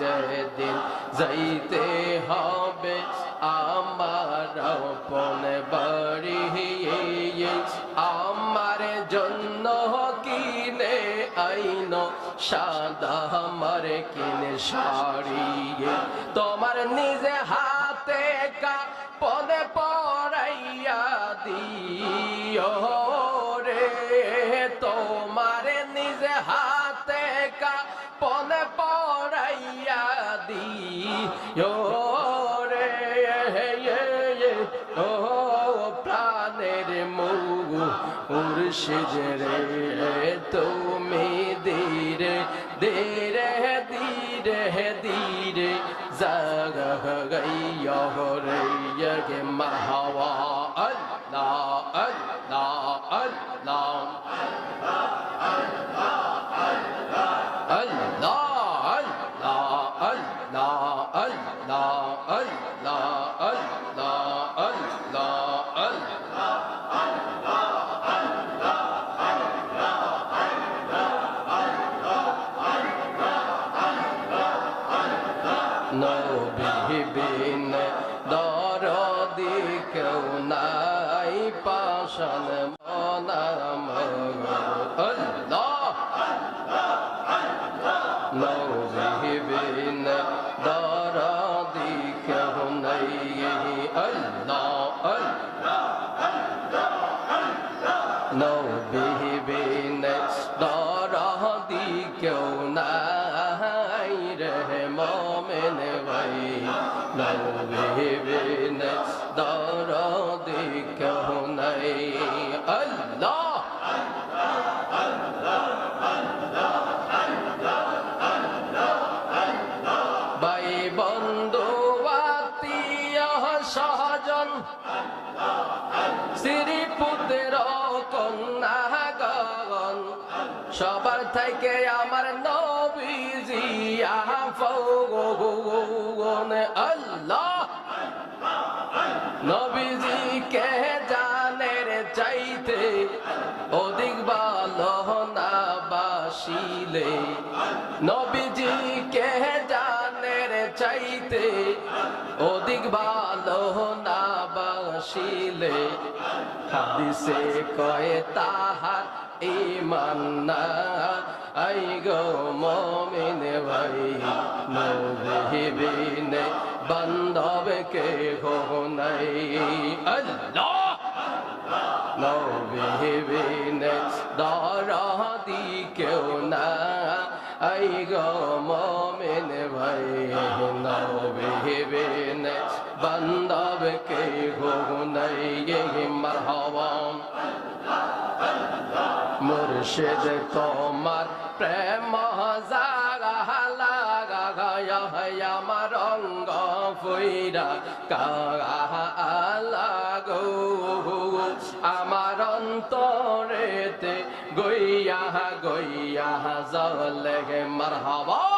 যেদিন যাইতে হবে আমার আপন বাড়ি। আমার জন্য কিনে আইন সাদা, আমার কিনে শাড়ি। তোমার নিজে হাতে কা পদে পড়াইয়া দিও রে। তোমার নিজে হাতে পড়াইয়া দিও রে ও প্রাণের মুগ মুর্শিদ রে তুমি ধীরে ধীরে ধীরে ধীরে জাগা গাইয়া রে নবীবিন দরদি কেউ নাই পাশন মনাম। আল্লাহ! নবীবিন সবার থেকে আমার নবীজি আফগন আল্লাহ নবীজি কে জানের চাইতে অধিক ভালো না বাসিলে নবীজি কে জানের চাইতে অধিক ভালো না বাসিলে হাদিসে কয়ে, তাহার ইমান না। আই গো মমিন ভাই নবীবিনে বান্ধব কে হো নাই। আল্লাহ! নবীবিনে দরদি কেউ না। আই গো মমিন ভাই নবীবিনে বান্ধব কে হো নাই। মুর্শিদ তোমার প্রেম আমার অঙ্গ ফুইরা কাগো আমার অন্তরেতে গইয়া গইয়া জলে মারহাবা।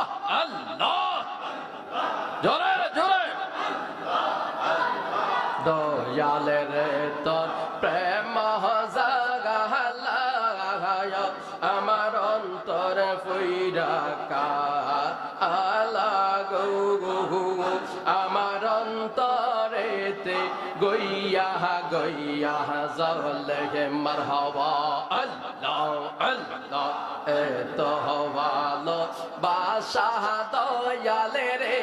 يا زله مرحبا الله الله এত হওয়ালো। বাসাহ দয়ালে রে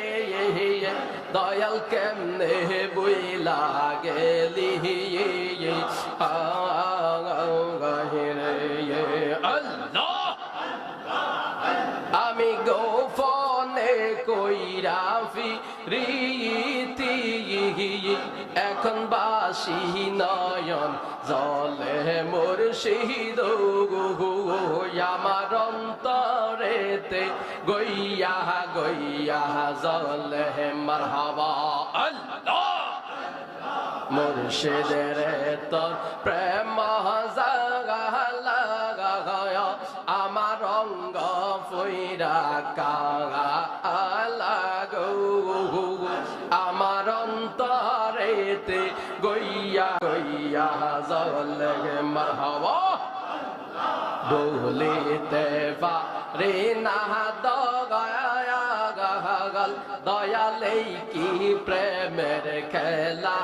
দয়াল কেমনে বই লাগে লিহিয়ে বাসি নয়ন, জলে মোর শহীদ আমার অন্তরেতে গইয়া গইয়া জলে মারহাবা। আল্লাহ! মুর্শিদের তোর প্রেম গইয়া গইয়া জলে মারহাবা। বলিতে পারে না দগায়া গাল দয়ালে কি প্রেমের খেলা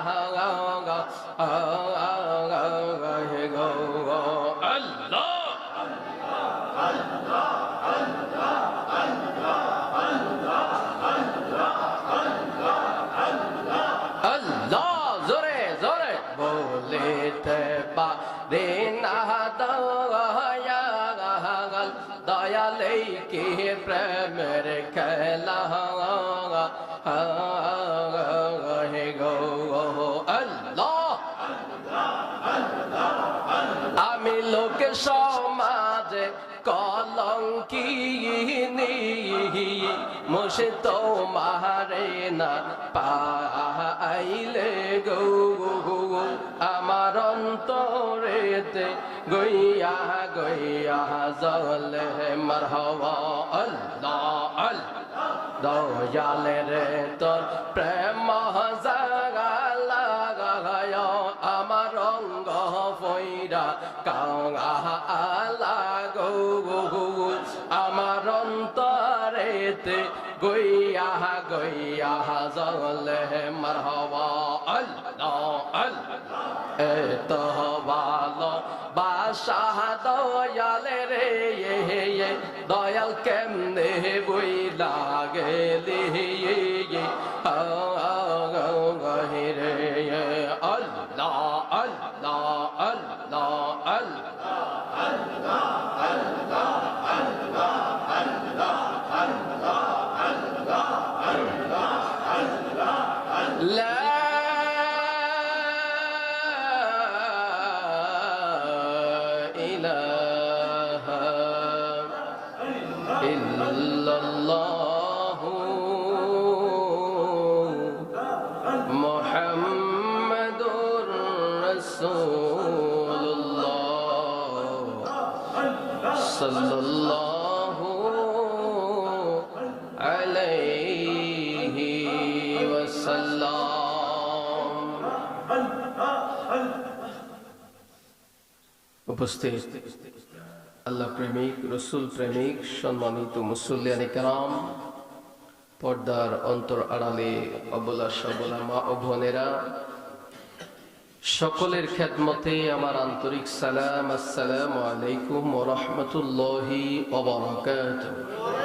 মুসে তো মারে না পাইলে গৌ আমার অন্তরেতে গইয়া গইয়া জলে মারহবা আল্লাহ আল্লাহ। দয়ালে রে তোর প্রেম এত ভালো বাসাহ দয়ালে রে দয়াল কেমনে বই লাগেলি রে আল্লাহ আল্লাহ আল্লাহ আল্লাহ لا صلى الله عليه وسلم উপস্থিত আল্লাহ প্রেমিক রসুল প্রেমিক সম্মানিত মুসল্লিয়ানি কারাম পর্দার অন্তর আড়ালে অবলা সবলা মা ও বোনেরা সকলের খেদমতে আমার আন্তরিক সালাম আসসালামু আলাইকুম ও রহমতুল্লাহি ওবরাকাতুহু